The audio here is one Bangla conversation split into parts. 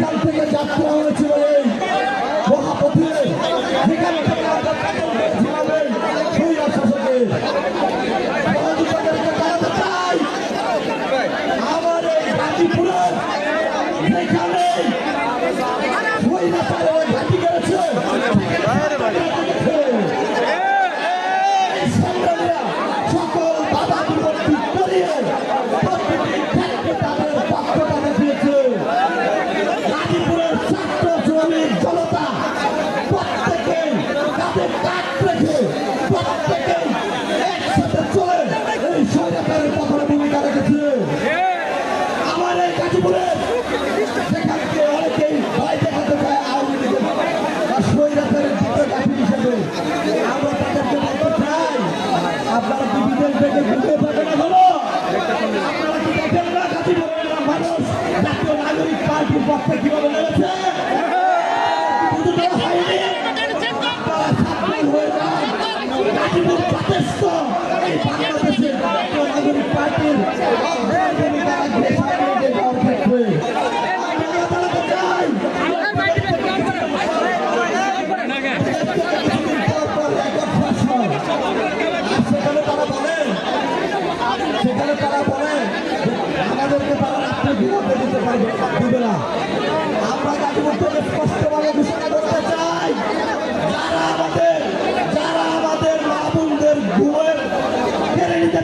এখান থেকে যাত্রা হয়েছিল এই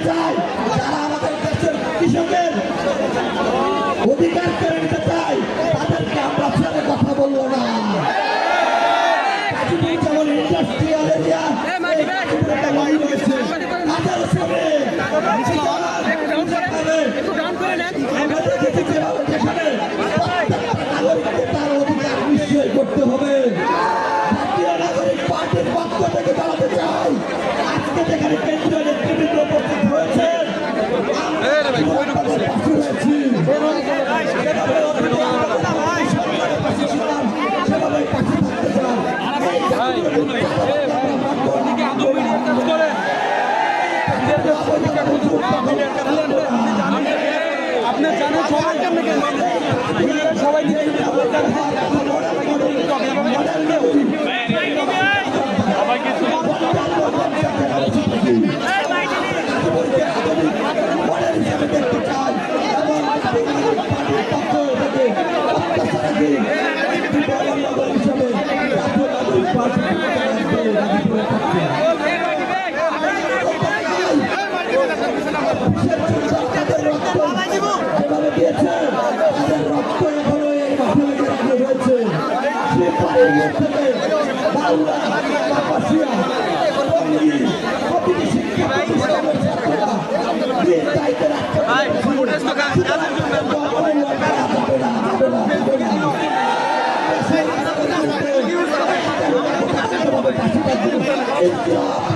চাই যারা আমাদের দেশের কৃষকের অধিকার কেড়ে চাই আমরা ছেড়ে কথা বলব না। আপনার জানা সবাই? সবাই Good job.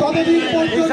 ততদিন পর্যন্ত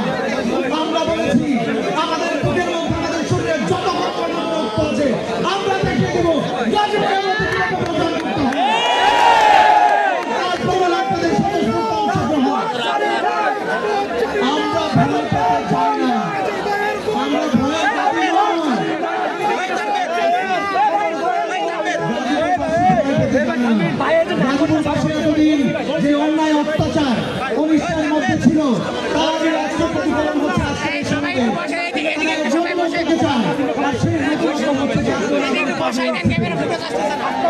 ছিল। তার যে আজকে প্রতিফলন হচ্ছে আজকে এই সমাজে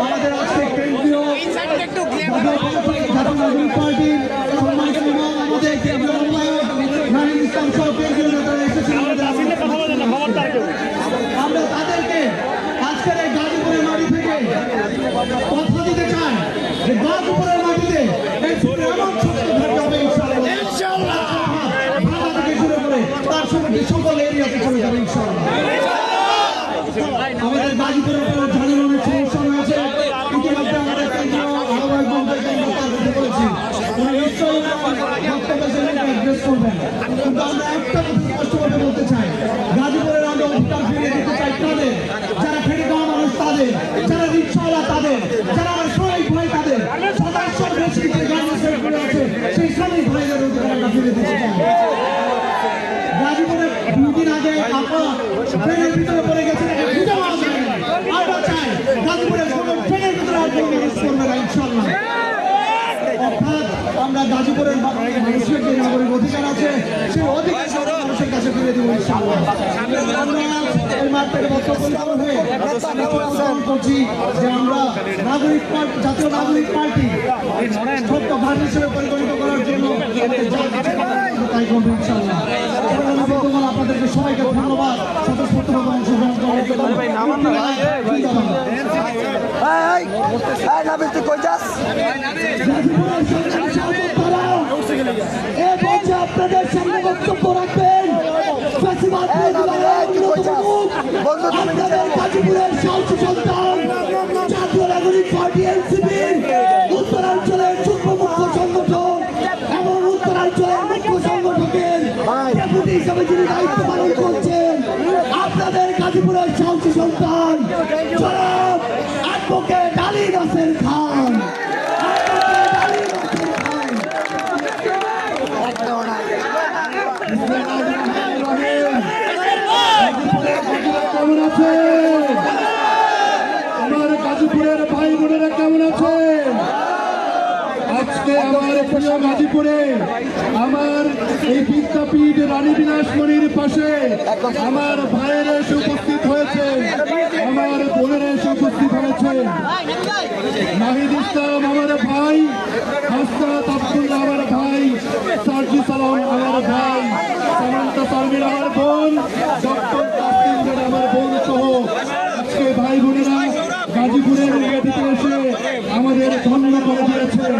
আমাদের আজকে কেন্দ্রীয় জাতীয় নাগরিক পার্টির সম্মানিত ইমাম আমাদের কেন্দ্রীয় আহ্বায়ক নারী ইসলাম সহ কেন্দ্রীয় নেতারা এসেছেন আমরা তাদেরকে আজকের এই গাজীপুরের মাটি থেকে কথা দিতে চাই। যে গাজীপুরের মাটিতে তার সঙ্গে সকল এরিয়াতে চলে যাবে আমাদের একটা কথা স্পষ্টভাবে বলতে চাই গাজীপুরের আমরা অধিকার ফিরিয়ে তাদের যারা ফেরি দেওয়া মানুষ তাদের যারা রিক্সাওয়ালা তাদের, যারা করছি যে আমরা নাগরিক জাতীয় নাগরিক পার্টি ছোট্ট করার জন্য তাই করব ইনশাল্লাহ আপনাদেরকে সবাইকে ধন্যবাদ স্বতঃস্ফূর্তভাবে স্থানীয় গাজীপুরে আমার এই বিদ্যাপীঠ রানী বিলাসমণির পাশে আমার ভাইয়ের এসে উপস্থিত হয়েছে, আমার বোনেরা এসে উপস্থিত হয়েছে। নাহিদ ইসলাম, আমার ভাই, হাসনাত আব্দুল্লাহ, আমার ভাই, সার্জি সালাম, আমার ভাই, সামান্তা পারমিন আমার বোন, ডক্টর আমার বোন সহ আজকে ভাই বোনেরা আমাদের ধন্য করে দিয়েছেন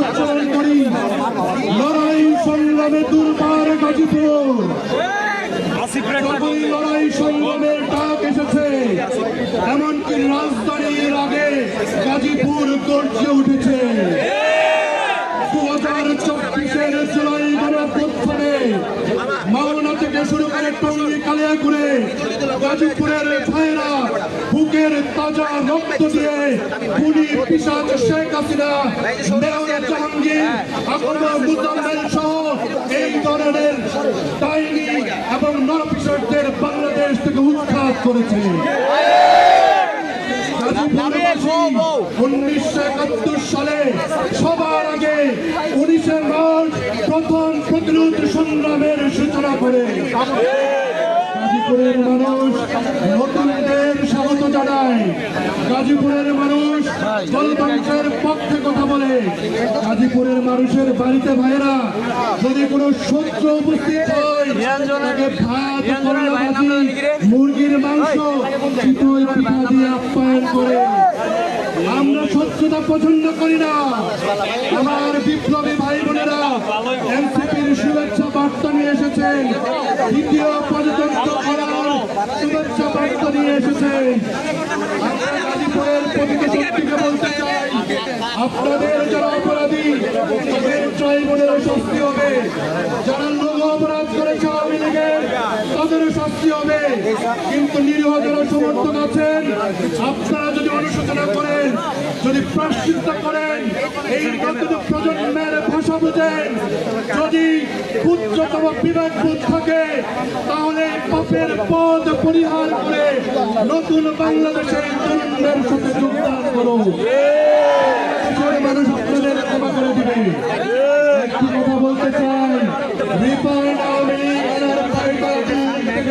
উচ্চারণ করি লড়াই সংগ্রামে দুর্বার গাজীপুর লড়াই সংগ্রামের ডাক এসেছে এমনকি রাজধানীর আগে গাজীপুর গর্জে উঠেছে। দু হাজার চব্বিশের জুলাই মাওনা থেকে শুরু করে টঙ্গি কালিয়াকুড়ে গাজীপুরের তাজা রক্ত দিয়ে খুনি পিসাচ শেখ হাসিনা মেয়র জাহাঙ্গীর সহ এই ধরনের ডাইনি এবং নরপিসরদের বাংলাদেশ থেকে উৎখাত করেছে। উনিশশো একাত্তর সালে সবার আগে উনিশে মার্চ প্রথম প্রতিরোধ সংগ্রামের সূচনা করে। গাজীপুরের মানুষ, নতুনদের স্বাগত জানায় গাজীপুরের মানুষ জলবাঞ্চের পক্ষে কথা বলে। গাজীপুরের মানুষের বাড়িতে ভাইরা যদি কোনো শত্রু উপস্থিত মুরগির মাংস আপ্যায়ন করে। আমরা স্বচ্ছতা পছন্দ করি না। আমার বিপ্লবী বোনেরা, এনসিপির শুভেচ্ছা বার্তা নিয়ে এসেছেন। দ্বিতীয় পরিতন্ত্র করার শুভেচ্ছা বার্তা নিয়ে এসেছেন। গাজীপুরের প্রতিটি শক্তিকে আপনাদের যারা অপরাধী, তাদের ট্রাইব্যুনালের শাস্তি হবে। যারা লোক অপরাধ করেছে আওয়ামী লীগের, তাদেরও শাস্তি হবে। কিন্তু নিরীহ যারা সমর্থক আছেন, আপনারা অনুশোচনা করেন, যদি প্রাশ্চিত্য করেন, এই নতুন প্রজন্মের ভাষা বুঝেন যদি উচ্চতম বিবেকবোধ থাকে, তাহলে পাপের পদ পরিহার করে নতুন বাংলাদেশের তরুণদের সাথে যোগদান দেশের মানুষ আপনাদের ক্ষমা করে দিবে একটি কথা বলতে চাই রিফাইন্ড আওয়ামী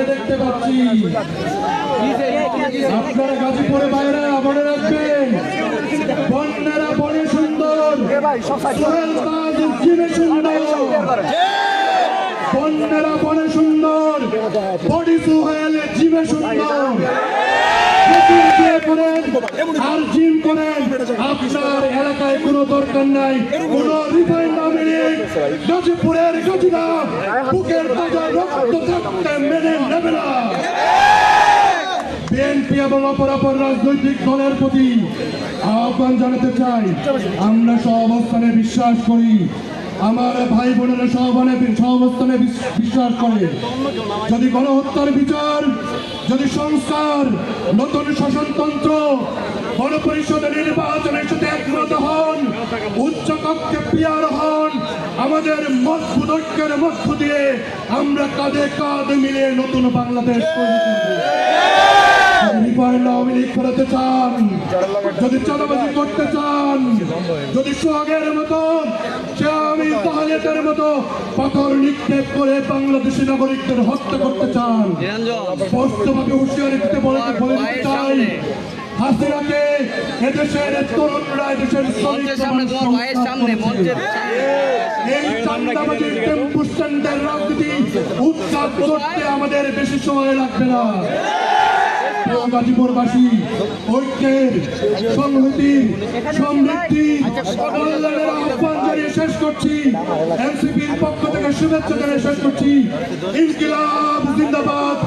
দেখতে পাচ্ছি। আপনারা গাজীপুরে বাইরে মনে রাখবেন। বন্যারা বনে সুন্দর। বন্যারা বনে সুন্দর। বডি সোহেল জিমে সুন্দর। আর জিম করেন। আপনার এলাকায় কোনো দরকার নাই। কোন রিফাইন্ড আওয়ামী গাজীপুরের গাজীরা বুকের তাজা রক্ত থাকতে মেনে নেবে না। বিএনপি এবং অপর অপর রাজনৈতিক দলের প্রতি আহ্বান জানাতে চাই। আমরা সহাবস্থানে বিশ্বাস করি। আমার ভাই বোনেরা সহবানে, সহাবস্থানে বিশ্বাস করে। যদি গণহত্যার বিচার, যদি সংস্কার, নতুন শাসনতন্ত্র, গণপরিষদের নির্বাচনের সাথে একমত হন, উচ্চ কক্ষে পিয়ার হন, আমাদের মজবুত ঐক্যের মধ্য দিয়ে আমরা কাঁধে কাঁধ মিলে নতুন বাংলাদেশ তৈরি করব। আওয়ামী লীগ ফেরাতে চান। যদি চাঁদাবাজি করতে চান যদি সোহাগের মতো আমি তাহলেদের মতো পাথর নিক্ষেপ করে বাংলাদেশি নাগরিকদের হত্যা করতে চান স্পষ্টভাবে হুঁশিয়ারি দিতে বলে দিতে চাই। হাসিনাকে এদেশের তরুণরা এদেশের এই চান্দাবাজির টেম্পু স্ট্যান্ডের রাজনীতি উৎখাত করতে আমাদের বেশি সময় লাগবে না। শেষ করছি। এনসিপির শেষ করছি। ইনকিলাব জিন্দাবাদ।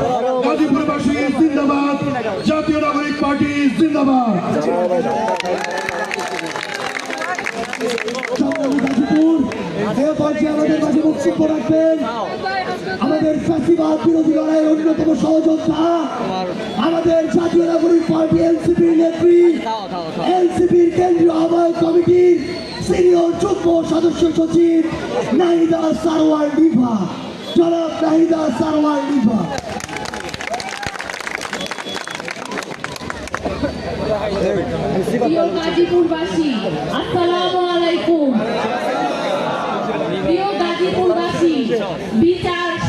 গাজীপুরবাসী জিন্দাবাদ। জাতীয় নাগরিক পার্টি জিন্দাবাদ। আমাদের ফাঁসিবাদ বিরোধী লড়াইয়ের অন্যতম সহযোদ্ধা আমাদের জাতীয় নাগরিক পার্টি এনসিপির নেত্রী এনসিপির কেন্দ্রীয় আহ্বায়ক কমিটির সিনিয়র যুগ্ম সদস্য সচিব নাহিদা সারওয়ার লিভা। জনাব নাহিদা সারওয়ার লিভা। প্রিয় গাজীপুরবাসী আসসালামু আলাইকুম। প্রিয় গাজীপুরবাসী বিচার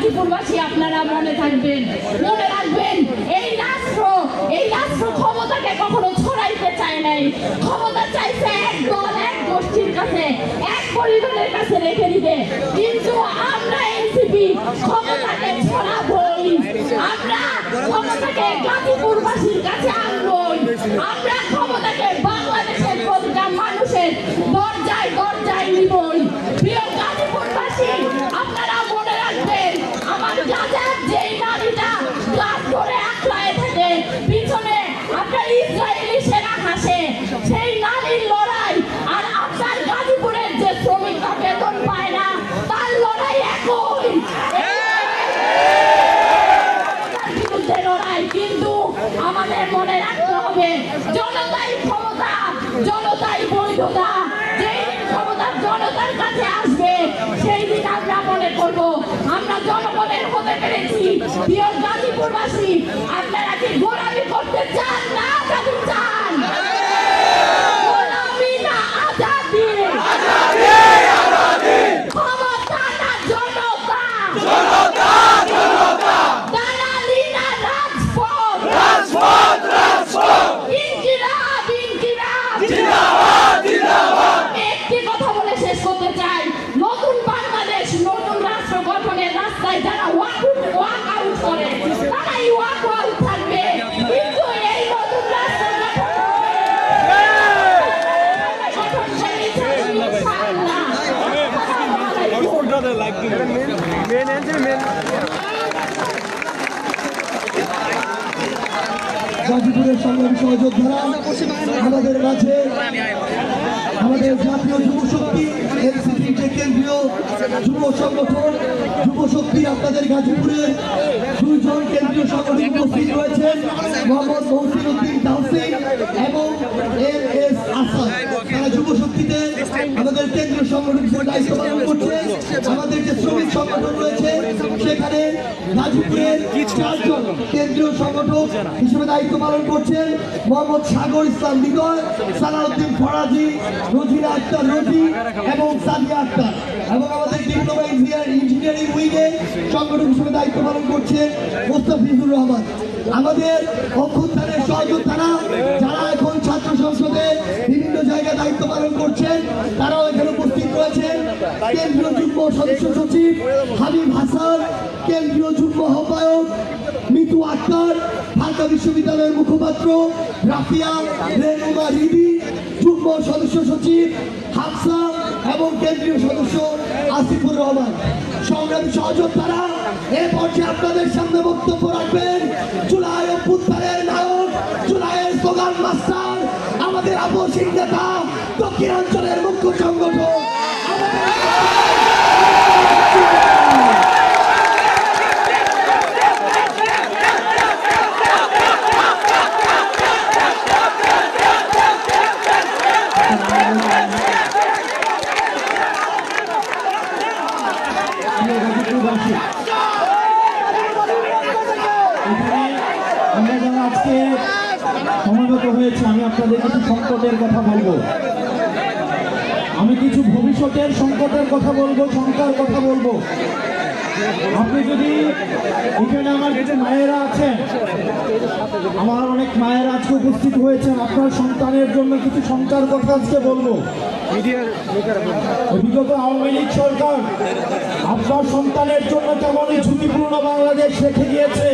গাজীপুরবাসী আপনারা মনে থাকবেন মনে রাখবেন এই রাষ্ট্র এই রাষ্ট্র ক্ষমতাকে কখনো ছড়াইতে চায় নাই। ক্ষমতা চাইছে এক দল, এক গোষ্ঠীর কাছে। পরিবারের কাছে রেখে দিবে। কিন্তু আমরা এনসিপি, ক্ষমতাকে ছড়াবই আমরা ক্ষমতাকে গাজীপুরবাসীর কাছে আনবই। আমরা ক্ষমতাকে বাংলাদেশের প্রতিটা মানুষের জনতাই বৈধতা যেই দিন ক্ষমতা জনতার কাছে আসবে, সেই দিন আমরা মনে করব। আমরা জনগণের হতে পেরেছি। প্রিয় গাজীপুরবাসী, আপনারা কি গোড়ামি করতে চান না গাজীপুরের সংগ্রামী সহযোদ্ধারা, আমাদের মাঝে, আমাদের জাতীয় যুব শক্তি যে কেন্দ্রীয় যুব সংগঠন, যুব শক্তি আপনাদের গাজীপুরের দুইজন কেন্দ্রীয় সংগঠন উপস্থিত রয়েছেন, মোহাম্মদ মহসিন উদ্দিন তাহসিন এবং এম এস আসাদ। তারা যুব শক্তিতে আমাদের কেন্দ্রীয় সংগঠন হিসেবে দায়িত্ব পালন করছে। আমাদের যে শ্রমিক সংগঠন রয়েছে সেখানে গাজীপুরের চারজন কেন্দ্রীয় সংগঠক হিসেবে দায়িত্ব পালন করছেন। মোহাম্মদ সাগর ইসলাম নিগর সালাউদ্দিন ফরাজি রোজিনা আক্তার রোজি এবং সাদিয়া আক্তার। এবং আমাদের ডিপ্লোমা ইঞ্জিনিয়ার ইঞ্জিনিয়ারিং উইংয়ে সংগঠক হিসেবে দায়িত্ব পালন করছে মোস্তাফিজুর রহমান। আমাদের অভ্যুত্থানের সহযোদ্ধারা যারা এখন ছাত্র সংসদে বিভিন্ন জায়গায় দায়িত্ব পালন করছেন তারাও এখানে উপস্থিত কেন্দ্রীয় যুগ্ম সদস্য সচিব হাবিব কেন্দ্রীয় যুগ্ম আহ্বায়ক মিতু আক্তার, ঢাকা বিশ্ববিদ্যালয়ের মুখপাত্র রাফিয়া রেনুমা রিবি যুগ্ম সদস্য সচিব হাফসা এবং কেন্দ্রীয় সদস্য আসিফুর রহমান। সংগ্রামী সহযোদ্ধারা, এ পর্যায়ে আপনাদের সামনে বক্তব্য রাখবেন। জুলাই অভ্যুত্থানের নায়ক, জুলাইয়ের স্লোগান মাস্টার, আমাদের আপসিং নেতা, দক্ষিণাঞ্চলের মুখ্য সংগঠন আমাদের এখানে আমরা যারা আজকে সমাগত হয়েছে আমি আপনাদের কিছু সংকটের কথা বলব। আমি কিছু ভবিষ্যতের সংকটের কথা বলব, শঙ্কার কথা বলব। আপনি যদি এখানে আমার কিছু মায়েরা আছেন, আমার অনেক মায়েরা আজকে উপস্থিত হয়েছেন, আপনার সন্তানের জন্য কিছু শঙ্কার কথা আজকে বলব। বিগত আওয়ামী লীগ আপনার সন্তানের জন্য কেমন ঝুঁকিপূর্ণ বাংলাদেশ রেখে গিয়েছে।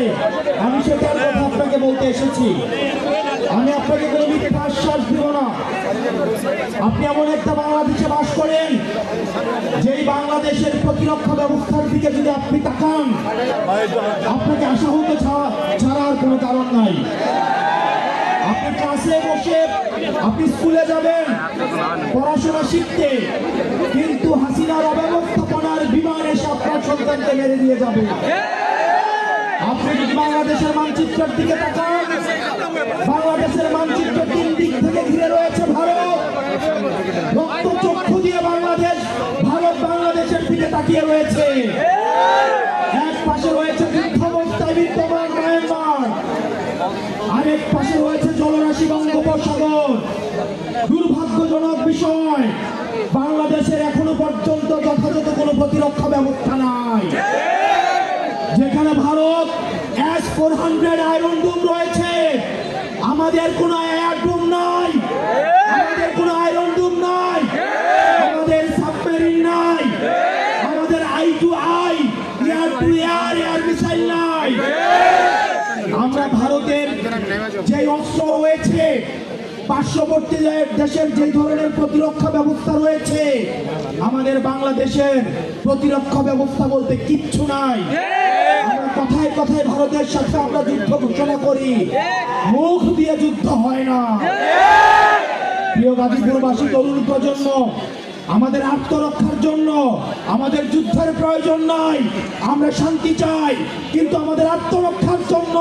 আমি সেটার আপনাকে বলতে এসেছি। আমি আপনাকে কোনো মিথ্যা আশ্বাস দিব না। আপনি এমন একটা বাংলাদেশে বাস করেন, যেই বাংলাদেশের প্রতিরক্ষা ব্যবস্থার দিকে যদি আপনি তাকান, আপনাকে আশাহত ছাড়া ছাড়া আর কোনো কারণ নাই। আপনি ক্লাসে বসে আপনি স্কুলে যাবেন, পড়াশোনা শিখতে, কিন্তু হাসিনার অব্যবস্থাপনার বিমান এসে আপনার সন্তানকে মেরে দিয়ে যাবে। আপনি বাংলাদেশের মানচিত্রের দিকে তাকান, বাংলাদেশের মানচিত্র তিন দিক থেকে ঘিরে রয়েছে ভারত। রক্ত চক্ষু দিয়ে বাংলাদেশ, ভারত বাংলাদেশের দিকে তাকিয়ে রয়েছে। এক পাশে রয়েছে যুদ্ধাবস্থায় বিদ্যমান মায়ানমার, আরেক পাশে রয়েছে জলরাশি বঙ্গোপসাগর দুর্ভাগ্যজনক বিষয়, বাংলাদেশের এখনও পর্যন্ত যথাযথ কোনো প্রতিরক্ষা ব্যবস্থা নাই। যেখানে Bharat S four hundred iron রয়েছে, আমাদের কোনো পার্শ্ববর্তী দেশের যে ধরনের প্রতিরক্ষা ব্যবস্থা রয়েছে, আমাদের বাংলাদেশের প্রতিরক্ষা ব্যবস্থা বলতে কিচ্ছু নাই। কথায় কথায় ভারতের সাথে আমরা যুদ্ধ ঘোষণা করি। মুখ দিয়ে যুদ্ধ হয় না। প্রিয় গাজীপুরবাসী তরুণ প্রজন্ম, আমাদের আত্মরক্ষার জন্য, আমাদের যুদ্ধের প্রয়োজন নাই। আমরা শান্তি চাই, কিন্তু আমাদের আত্মরক্ষার জন্য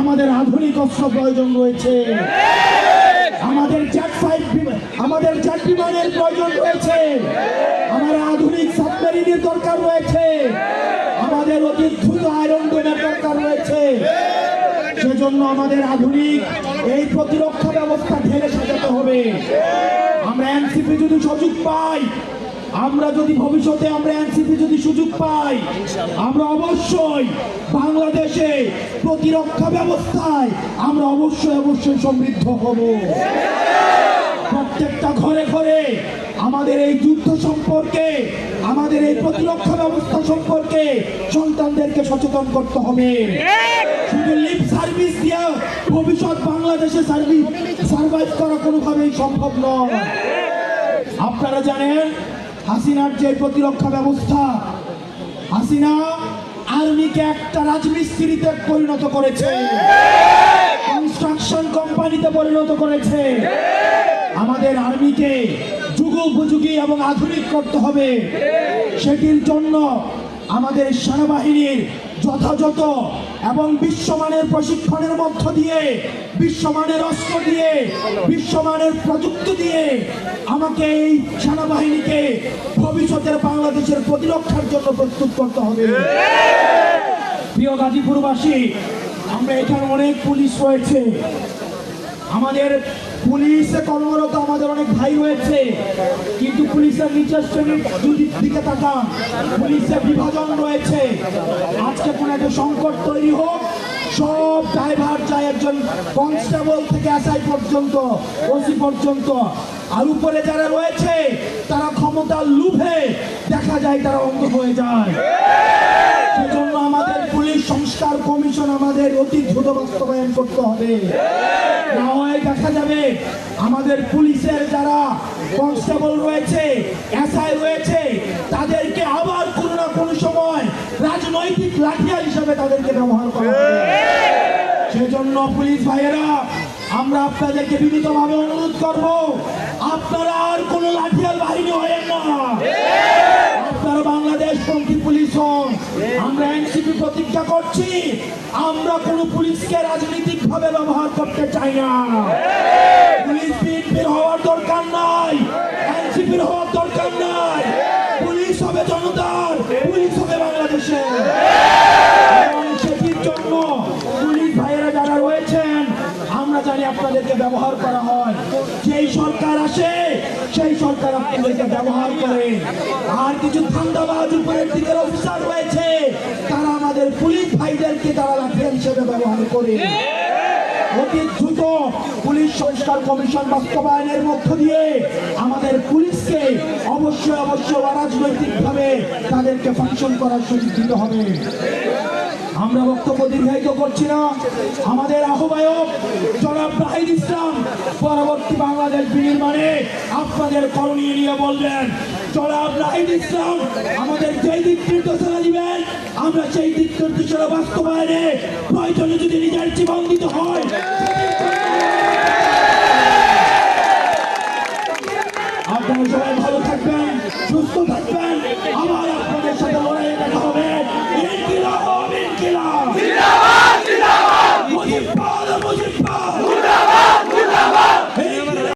আমাদের আধুনিক অস্ত্র প্রয়োজন রয়েছে। আমাদের জেট ফাইভ আমাদের জেট বিমানের প্রয়োজন রয়েছে। আমাদের আধুনিক সাবমেরিনের দরকার রয়েছে। আমাদের অতি দ্রুত আয়রন ডোমের দরকার রয়েছে। সেজন্য আমাদের আধুনিক এই প্রতিরক্ষা ব্যবস্থা ঢেলে সাজাতে হবে। আমরা এনসিপি যদি সুযোগ পাই আমরা যদি ভবিষ্যতে আমরা এনসিপি যদি সুযোগ পাই, আমরা অবশ্যই বাংলাদেশে প্রতিরক্ষা ব্যবস্থায় আমরা অবশ্যই অবশ্যই সমৃদ্ধ হব। প্রত্যেকটা ঘরে ঘরে আমাদের এই যুদ্ধ সম্পর্কে, আমাদের এই প্রতিরক্ষা ব্যবস্থা সম্পর্কে সন্তানদেরকে সচেতন করতে হবে। শুধু লিপ সার্ভিস দিয়ে ভবিষ্যৎ বাংলাদেশে সার্ভিস সার্ভাইভ করা কোনোভাবেই সম্ভব নয়। আপনারা জানেন হাসিনার যে প্রতিরক্ষা ব্যবস্থা, হাসিনা আর্মিকে একটা রাজমিস্ত্রিতে পরিণত করেছে। কনস্ট্রাকশন কোম্পানিতে পরিণত করেছে। আমাদের আর্মিকে যুগোপযোগী এবং আধুনিক করতে হবে। সেটির জন্য আমাদের সেনাবাহিনীর যথাযথ এবং বিশ্বমানের প্রশিক্ষণের মধ্য দিয়ে, বিশ্বমানের অস্ত্র দিয়ে, বিশ্বমানের প্রযুক্তি দিয়ে আমাকে এই সেনাবাহিনীকে ভবিষ্যতের বাংলাদেশের প্রতিরক্ষার জন্য প্রস্তুত করতে হবে। প্রিয় গাজীপুরবাসী, আমরা এখানে অনেক পুলিশ রয়েছে। আমাদের পুলিশে কর্মরত আমাদের অনেক ভাই রয়েছে। কিন্তু পুলিশের নিচের শ্রেণির দুদিক দিকে তাকান। পুলিশের বিভাজন রয়েছে। আজকে কোনো একটা সংকট তৈরি হোক, সব ড্রাইভার যায় একজন কনস্টেবল থেকে এসআই পর্যন্ত, ওসি পর্যন্ত। আর উপরে যারা রয়েছে, তারা ক্ষমতার লুভে দেখা যায় তারা অন্ধ হয়ে যায়। সংস্কার কমিশন আমাদের অতি দ্রুত বাস্তবায়ন করতে হবে। না হয় দেখা যাবে আমাদের পুলিশের যারা কনস্টেবল রয়েছে, এসআই রয়েছে, তাদেরকে আবার কোনো না কোনো সময় রাজনৈতিক লাঠিয়াল হিসাবে তাদেরকে ব্যবহার করা সেজন্য পুলিশ ভাইয়েরা, আমরা আপনাদেরকে বিনীতভাবে অনুরোধ করব, আপনারা আর কোনো লাঠিয়াল বাহিনী হয়েন না। আপনারা বাংলাদেশ পন্থী পুলিশ হন। আমরা এনসিপি প্রতিজ্ঞা করছি, আমরা কোনো পুলিশকে রাজনৈতিক ভাবে ব্যবহার করতে চাই না। পুলিশ বিএনপির হওয়ার দরকার নাই, এনসিপির হওয়ার দরকার নাই। পুলিশ হবে জনতার, পুলিশ হবে বাংলাদেশের। সেটির জন্য পুলিশ ভাইয়েরা যারা রয়েছেন, আমরা জানি আপনাদেরকে ব্যবহার করা হয়। সরকার আসে, সেই সরকার আপনাদেরকে ব্যবহার করে। আর কিছু ঠান্ডাবাজ উপরের দিকের অফিসার রয়েছে, তারা আমাদের পুলিশ ভাইদেরকে তারা লাঠিয়াল হিসেবে ব্যবহার করে। অতি দ্রুত পুলিশ সংস্কার কমিশন বাস্তবায়নের মধ্য দিয়ে আমাদের পুলিশকে অবশ্যই অবশ্যই অরাজনৈতিকভাবে তাদেরকে ফাংশন করার সুযোগ দিতে হবে। আমরা বক্তব্য দীর্ঘায়িত করছি না। আমাদের আহ্বায়ক জনাব তাহিদ ইসলাম, পরবর্তী বাংলাদেশ বিনির্মাণে আপনাদের করণীয় নিয়ে বলবেন জনাব ইসলাম, আমাদের যেই দিক নির্দেশনা দিবেন, আমরা সেই দিক নির্দেশনা বাস্তবায়নে প্রয়োজনে যদি নিজের জীবন দিতে হয়, আপনারা সবাই ভালো থাকবেন, সুস্থ থাকবেন। আবার আপনাদের সাথে লড়াই দেখা